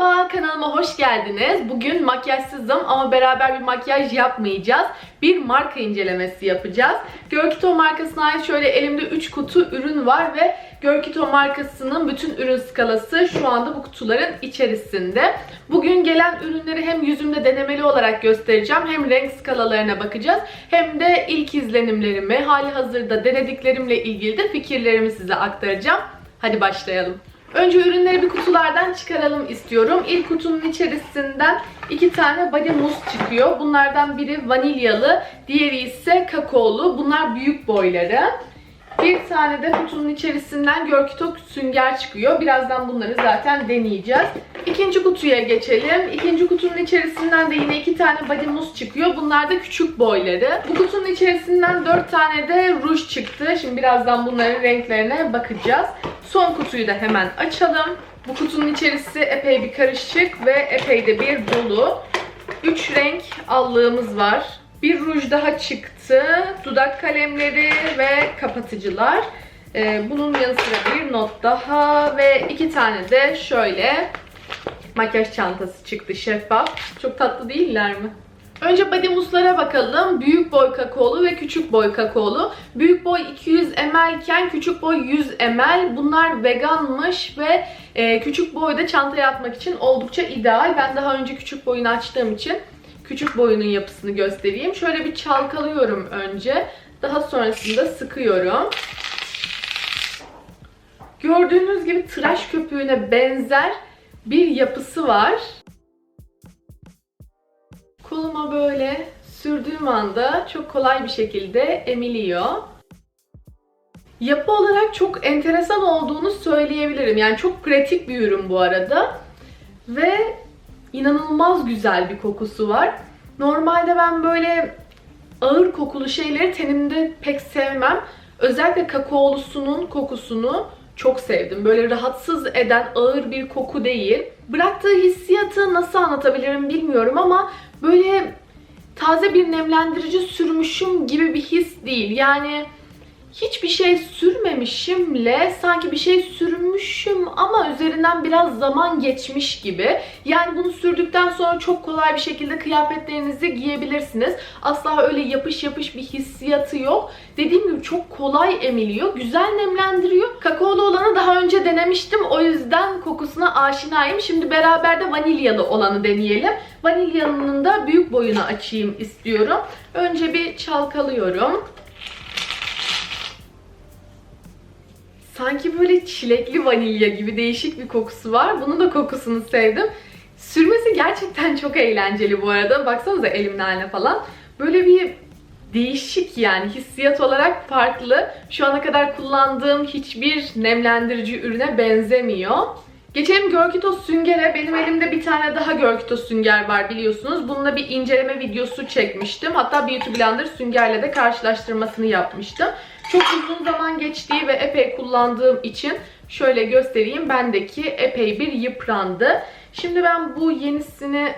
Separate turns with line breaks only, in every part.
Merhaba kanalıma hoş geldiniz. Bugün makyajsızım ama beraber bir makyaj yapmayacağız. Bir marka incelemesi yapacağız. Görkito markasına ait şöyle elimde 3 kutu ürün var ve Görkito markasının bütün ürün skalası şu anda bu kutuların içerisinde. Bugün gelen ürünleri hem yüzümde denemeli olarak göstereceğim hem renk skalalarına bakacağız. Hem de ilk izlenimlerimi, hali hazırda denediklerimle ilgili de fikirlerimi size aktaracağım. Hadi başlayalım. Önce ürünleri bir kutulardan çıkaralım istiyorum. İlk kutunun içerisinden iki tane body mousse çıkıyor. Bunlardan biri vanilyalı, diğeri ise kakaolu. Bunlar büyük boyları. Bir tane de kutunun içerisinden Görkito sünger çıkıyor. Birazdan bunları zaten deneyeceğiz. İkinci kutuya geçelim. İkinci kutunun içerisinden de yine iki tane body mousse çıkıyor. Bunlar da küçük boyları. Bu kutunun içerisinden dört tane de ruj çıktı. Şimdi birazdan bunların renklerine bakacağız. Son kutuyu da hemen açalım. Bu kutunun içerisi epey bir karışık ve epey de bir dolu. 3 renk allığımız var. Bir ruj daha çıktı. Dudak kalemleri ve kapatıcılar. Ee, bunun yanı sıra bir not daha ve iki tane de şöyle makyaj çantası çıktı şeffaf. Çok tatlı değiller mi? Önce body mouss'lara bakalım. Büyük boy kakaolu ve küçük boy kakaolu. Büyük boy 200 ml iken küçük boy 100 ml. Bunlar veganmış ve e, küçük boyda çantaya atmak için oldukça ideal. Ben daha önce küçük boyunu açtığım için küçük boyunun yapısını göstereyim. Şöyle bir çalkalıyorum önce. Daha sonrasında sıkıyorum. Gördüğünüz gibi tıraş köpüğüne benzer bir yapısı var. Koluma böyle sürdüğüm anda çok kolay bir şekilde emiliyor. Yapı olarak çok enteresan olduğunu söyleyebilirim. Yani çok pratik bir ürün bu arada. Ve inanılmaz güzel bir kokusu var. Normalde ben böyle ağır kokulu şeyleri tenimde pek sevmem. Özellikle kakaolusunun kokusunu çok sevdim. Böyle rahatsız eden ağır bir koku değil. Bıraktığı hissiyatı nasıl anlatabilirim bilmiyorum ama böyle taze bir nemlendirici sürmüşüm gibi bir his değil. Yani hiçbir şey sürmemişimle sanki bir şey sürmüşüm ama üzerinden biraz zaman geçmiş gibi. Yani bunu sürdükten sonra çok kolay bir şekilde kıyafetlerinizi giyebilirsiniz. Asla öyle yapış yapış bir hissiyatı yok. Dediğim gibi çok kolay emiliyor. Güzel nemlendiriyor. Kakaolu olanı daha önce denemiştim. O yüzden kokusuna aşinayım. Şimdi beraber de vanilyalı olanı deneyelim. Vanilyalının da büyük boyunu açayım istiyorum. Önce bir çalkalıyorum. Sanki böyle çilekli vanilya gibi değişik bir kokusu var. Bunun da kokusunu sevdim. Sürmesi gerçekten çok eğlenceli bu arada. Baksanıza elimin haline falan. Böyle bir değişik yani hissiyat olarak farklı. Şu ana kadar kullandığım hiçbir nemlendirici ürüne benzemiyor. Geçelim Görkito süngere. Benim elimde bir tane daha Görkito sünger var biliyorsunuz. Bununla bir inceleme videosu çekmiştim. Hatta Beauty Blender süngerle de karşılaştırmasını yapmıştım. Çok uzun zaman geçtiği ve epey kullandığım için şöyle göstereyim. Bendeki epey bir yıprandı. Şimdi ben bu yenisini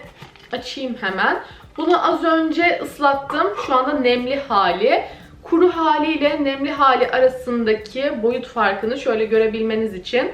açayım hemen. Bunu az önce ıslattım. Şu anda nemli hali. Kuru haliyle nemli hali arasındaki boyut farkını şöyle görebilmeniz için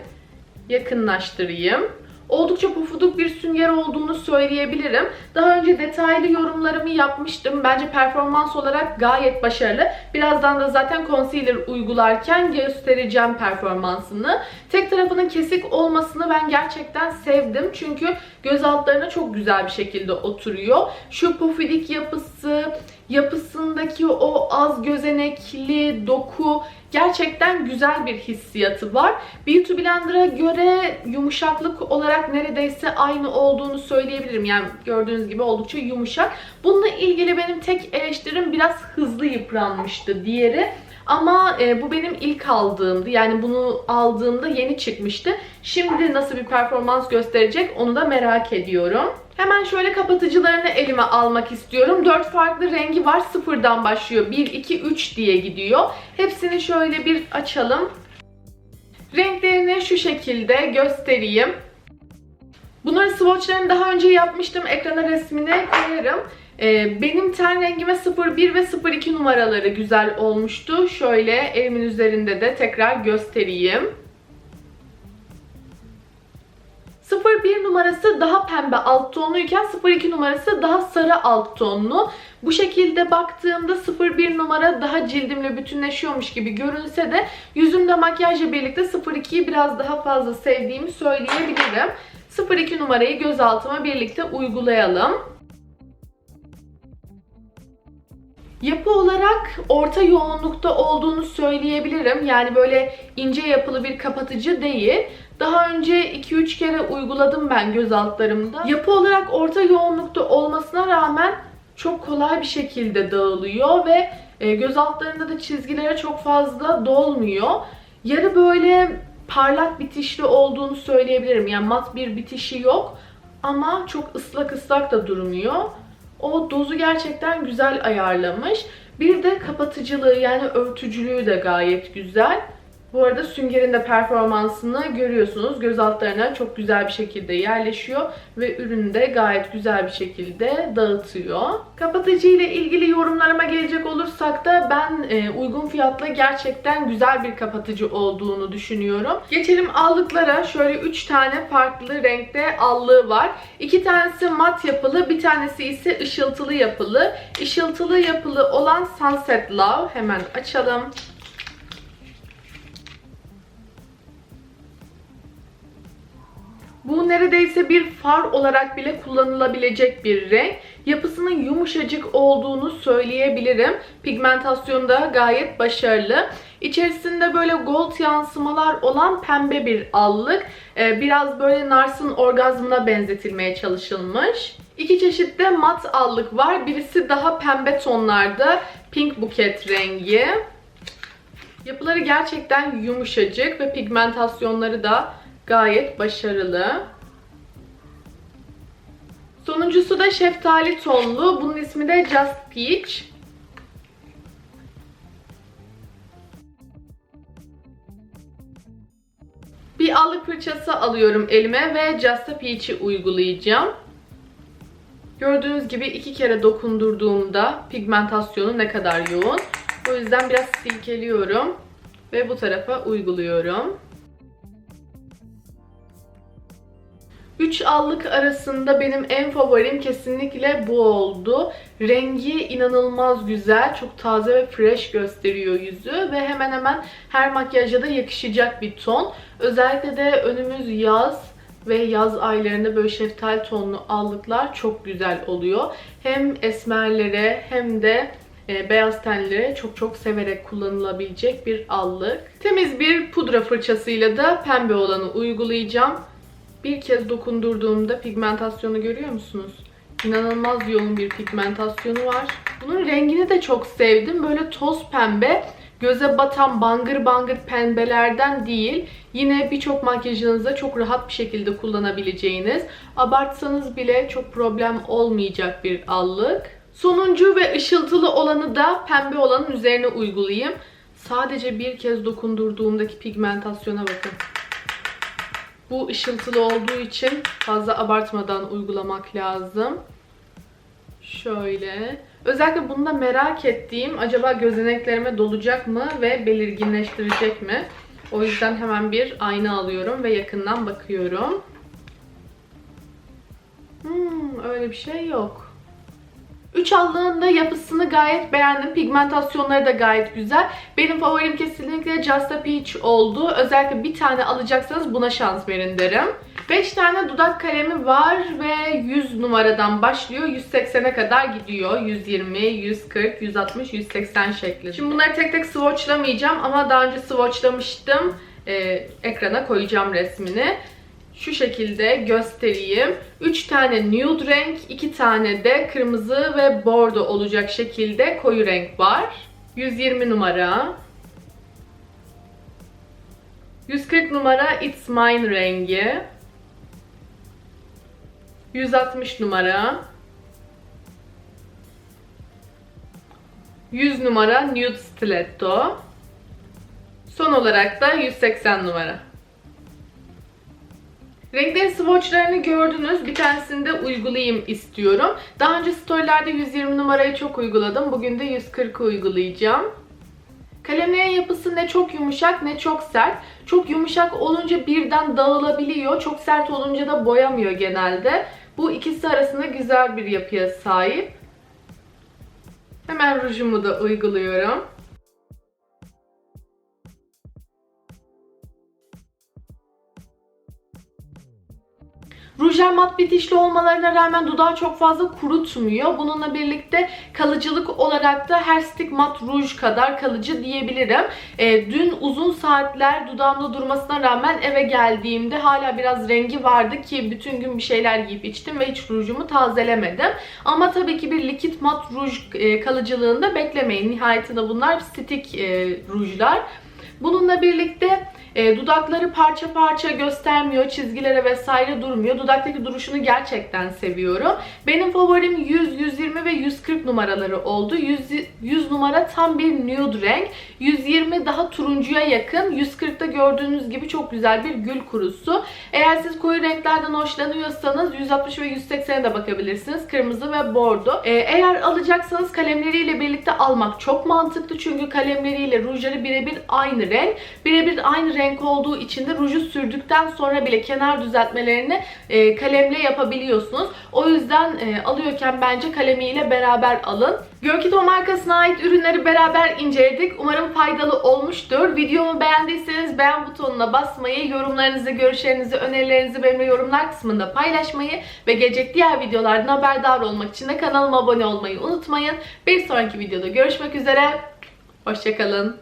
yakınlaştırayım. Oldukça pufuduk bir sünger olduğunu söyleyebilirim. Daha önce detaylı yorumlarımı yapmıştım. Bence performans olarak gayet başarılı. Birazdan da zaten concealer uygularken göstereceğim performansını. Tek tarafının kesik olmasını ben gerçekten sevdim. Çünkü göz altlarına çok güzel bir şekilde oturuyor. Şu pufidik yapısı, yapısındaki o az gözenekli doku gerçekten güzel bir hissiyatı var. Beauty Blender'a göre yumuşaklık olarak neredeyse aynı olduğunu söyleyebilirim. Yani gördüğünüz gibi oldukça yumuşak. Bununla ilgili benim tek eleştirim biraz hızlı yıpranmıştı diğeri. Ama e, bu benim ilk aldığımdı. Yani bunu aldığımda yeni çıkmıştı. Şimdi nasıl bir performans gösterecek onu da merak ediyorum. Hemen şöyle kapatıcılarını elime almak istiyorum. 4 farklı rengi var. Sıfırdan başlıyor. 1, 2, 3 diye gidiyor. Hepsini şöyle bir açalım. Renklerini şu şekilde göstereyim. Bunların swatchlarını daha önce yapmıştım. Ekrana resmini koyarım. Ee, benim ten rengime 01 ve 02 numaraları güzel olmuştu. Şöyle elimin üzerinde de tekrar göstereyim. 01 numarası daha pembe alt tonluyken 02 numarası daha sarı alt tonlu. Bu şekilde baktığımda 01 numara daha cildimle bütünleşiyormuş gibi görünse de yüzümde makyajla birlikte 02'yi biraz daha fazla sevdiğimi söyleyebilirim. 02 numarayı göz altıma birlikte uygulayalım. Yapı olarak orta yoğunlukta olduğunu söyleyebilirim. Yani böyle ince yapılı bir kapatıcı değil. Daha önce 2-3 kere uyguladım ben göz altlarımda. Yapı olarak orta yoğunlukta olmasına rağmen çok kolay bir şekilde dağılıyor ve e, göz altlarında da çizgilere çok fazla dolmuyor. Yarı böyle parlak bitişli olduğunu söyleyebilirim. Yani mat bir bitişi yok ama çok ıslak ıslak da durmuyor. O dozu gerçekten güzel ayarlamış. Bir de kapatıcılığı yani örtücülüğü de gayet güzel. Bu arada süngerin de performansını görüyorsunuz. Göz altlarına çok güzel bir şekilde yerleşiyor ve ürünü de gayet güzel bir şekilde dağıtıyor. Kapatıcı ile ilgili yorumlarıma gelecek olursak da ben e, uygun fiyatla gerçekten güzel bir kapatıcı olduğunu düşünüyorum. Geçelim allıklara. Şöyle 3 tane farklı renkte allığı var. 2 tanesi mat yapılı, bir tanesi ise ışıltılı yapılı. Işıltılı yapılı olan Sunset Love. Hemen açalım. Bu neredeyse bir far olarak bile kullanılabilecek bir renk. Yapısının yumuşacık olduğunu söyleyebilirim. Pigmentasyonu da gayet başarılı. İçerisinde böyle gold yansımalar olan pembe bir allık. Ee, biraz böyle Nars'ın orgazmına benzetilmeye çalışılmış. İki çeşit de mat allık var. Birisi daha pembe tonlarda. Pink buket rengi. Yapıları gerçekten yumuşacık ve pigmentasyonları da gayet başarılı. Sonuncusu da şeftali tonlu. Bunun ismi de Just Peach. Bir allık fırçası alıyorum elime ve Just Peach'i uygulayacağım. Gördüğünüz gibi iki kere dokundurduğumda pigmentasyonu ne kadar yoğun. O yüzden biraz silkeliyorum ve bu tarafa uyguluyorum. 3 allık arasında benim en favorim kesinlikle bu oldu. Rengi inanılmaz güzel. Çok taze ve fresh gösteriyor yüzü. Ve hemen hemen her makyaja da yakışacak bir ton. Özellikle de önümüz yaz ve yaz aylarında böyle şeftali tonlu allıklar çok güzel oluyor. Hem esmerlere hem de e, beyaz tenlere çok çok severek kullanılabilecek bir allık. Temiz bir pudra fırçasıyla da pembe olanı uygulayacağım. Bir kez dokundurduğumda pigmentasyonu görüyor musunuz? İnanılmaz yoğun bir pigmentasyonu var. Bunun rengini de çok sevdim. Böyle toz pembe, göze batan bangır bangır pembelerden değil. Yine birçok makyajınızda çok rahat bir şekilde kullanabileceğiniz, abartsanız bile çok problem olmayacak bir allık. Sonuncu ve ışıltılı olanı da pembe olanın üzerine uygulayayım. Sadece bir kez dokundurduğumdaki pigmentasyona bakın. Bu ışıltılı olduğu için fazla abartmadan uygulamak lazım. Şöyle. Özellikle bunda merak ettiğim acaba gözeneklerime dolacak mı ve belirginleştirecek mi? O yüzden hemen bir ayna alıyorum ve yakından bakıyorum. Hmm, öyle bir şey yok. Üç allığın da yapısını gayet beğendim. Pigmentasyonları da gayet güzel. Benim favorim kesinlikle Just a Peach oldu. Özellikle bir tane alacaksanız buna şans verin derim. 5 tane dudak kalemi var ve 100 numaradan başlıyor. 180'e kadar gidiyor. 120, 140, 160, 180 şeklinde. Şimdi bunları tek tek swatchlamayacağım ama daha önce swatchlamıştım. Ee, ekrana koyacağım resmini şu şekilde göstereyim. 3 tane nude renk, 2 tane de kırmızı ve bordo olacak şekilde koyu renk var. 120 numara. 140 numara It's Mine rengi. 160 numara. 100 numara Nude Stiletto. Son olarak da 180 numara. Renklerin swatchlarını gördünüz. Bir tanesini de uygulayayım istiyorum. Daha önce storylerde 120 numarayı çok uyguladım. Bugün de 140 uygulayacağım. Kalemlerin yapısı ne çok yumuşak ne çok sert. Çok yumuşak olunca birden dağılabiliyor. Çok sert olunca da boyamıyor genelde. Bu ikisi arasında güzel bir yapıya sahip. Hemen rujumu da uyguluyorum. Rujlar mat bitişli olmalarına rağmen dudağı çok fazla kurutmuyor. Bununla birlikte kalıcılık olarak da her stick mat ruj kadar kalıcı diyebilirim. E, dün uzun saatler dudağımda durmasına rağmen eve geldiğimde hala biraz rengi vardı ki bütün gün bir şeyler giyip içtim ve hiç rujumu tazelemedim. Ama tabii ki bir likit mat ruj e, kalıcılığında beklemeyin. Nihayetinde bunlar stick e, rujlar. Bununla birlikte e, dudakları parça parça göstermiyor, çizgilere vesaire durmuyor. Dudaktaki duruşunu gerçekten seviyorum. Benim favorim 100, 120 ve 140 numaraları oldu. 100, 100 numara tam bir nude renk. 120 daha turuncuya yakın. 140'da gördüğünüz gibi çok güzel bir gül kurusu. Eğer siz koyu renklerden hoşlanıyorsanız 160 ve 180'e de bakabilirsiniz. Kırmızı ve bordo. E, eğer alacaksanız kalemleriyle birlikte almak çok mantıklı. Çünkü kalemleriyle rujları birebir aynı renk. Birebir aynı renk olduğu için de ruju sürdükten sonra bile kenar düzeltmelerini e, kalemle yapabiliyorsunuz. O yüzden e, alıyorken bence kalemiyle beraber alın. Görkito markasına ait ürünleri beraber inceledik. Umarım faydalı olmuştur. Videomu beğendiyseniz beğen butonuna basmayı, yorumlarınızı, görüşlerinizi, önerilerinizi benimle yorumlar kısmında paylaşmayı ve gelecek diğer videolardan haberdar olmak için de kanalıma abone olmayı unutmayın. Bir sonraki videoda görüşmek üzere. Hoşçakalın.